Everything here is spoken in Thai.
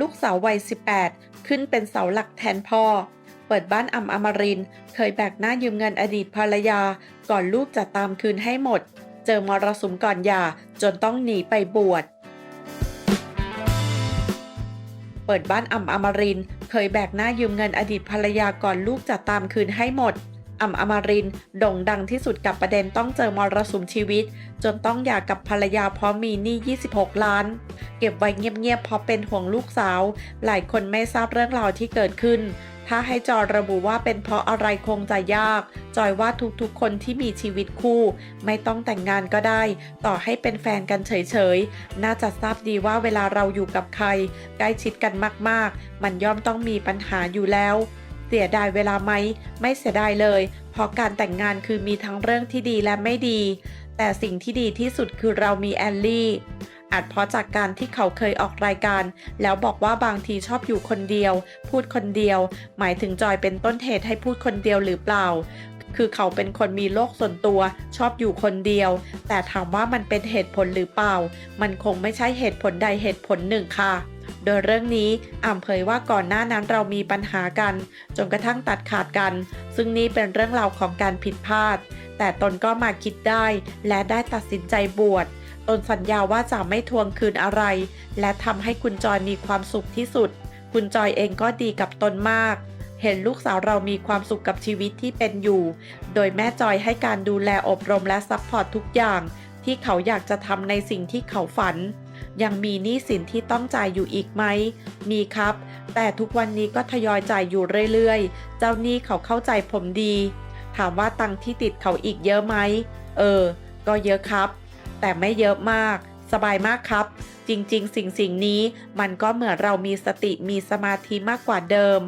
ลูกสาววัย 18 ขึ้นเป็นเสาหลักแทนพ่อ เปิดบ้านอำอมริน เคยแบกหน้ายืมเงินอดีตภรรยา ก่อนลูกจะตามคืนให้หมด เจอมรสุมก่อนหย่าจนต้องหนีไปบวช เปิดบ้านอ่ำอมริน เคยแบกหน้ายืมเงินอดีตภรรยาก่อนลูกจะตามคืนให้หมด อ่ำอมรินโด่งดังที่สุดกับประเด็นต้องเจอมรสุมชีวิต จนต้องหย่ากับภรรยาเพราะมีหนี้ 26 ล้าน เก็บไว้เงียบๆเพราะเป็นห่วงลูกสาว หลายคนไม่ทราบเรื่องราวที่เกิดขึ้น ถ้าให้จอยระบุว่าเป็นเพราะอะไรคงจะยาก จอยว่าทุกๆคนที่มีชีวิตคู่ ไม่ต้องแต่งงานก็ได้ ต่อให้เป็นแฟนกันเฉยๆ น่าจะทราบดีว่าเวลาเราอยู่กับใคร ใกล้ชิดกันมากๆ มันย่อมต้องมีปัญหาอยู่แล้ว สียดายเวลาไหม ไม่เสียดายเลย เพราะการแต่งงานคือมีทั้งเรื่องที่ดีและไม่ดี แต่สิ่งที่ดีที่สุดคือเรามีแอลลี่ อาจเพราะจากการที่เขาเคยออกรายการ แล้วบอกว่าบางทีชอบอยู่คนเดียว พูดคนเดียว หมายถึงจอยเป็นต้นเหตุให้พูดคนเดียวหรือเปล่า คือเขาเป็นคนมีโลกส่วนตัว ชอบอยู่คนเดียว แต่ถามว่ามันเป็นเหตุผลหรือเปล่า มันคงไม่ใช่เหตุผลใดเหตุผลหนึ่งค่ะ โดยเรื่องนี้อ่ำเผยว่าก่อนหน้านั้นเรามีปัญหากัน จนกระทั่งตัดขาดกัน ซึ่งนี่เป็นเรื่องราวของการผิดพลาด แต่ตนก็มาคิดได้ และได้ตัดสินใจบวชตนสัญญาว่าจะไม่ทวงคืนอะไร และทำให้คุณจอยมีความสุขที่สุด คุณจอยเองก็ดีกับตนมาก เห็นลูกสาวเรามีความสุขกับชีวิตที่เป็นอยู่ โดยแม่จอยให้การดูแลอบรมและซัพพอร์ตทุกอย่าง ที่เขาอยากจะทำในสิ่งที่เขาฝัน ยังมีหนี้สินที่ต้องจ่ายอยู่อีกไหม มีครับ แต่ทุกวันนี้ก็ทยอยจ่ายอยู่เรื่อยๆ เจ้าหนี้เขาเข้าใจผมดี ถามว่าตังที่ติดเขาอีกเยอะไหม เออ ก็เยอะครับ แต่ไม่เยอะมาก สบายมากครับ จริงๆ สิ่งสิ่งนี้มันก็เหมือนเรามีสติมีสมาธิมากกว่าเดิม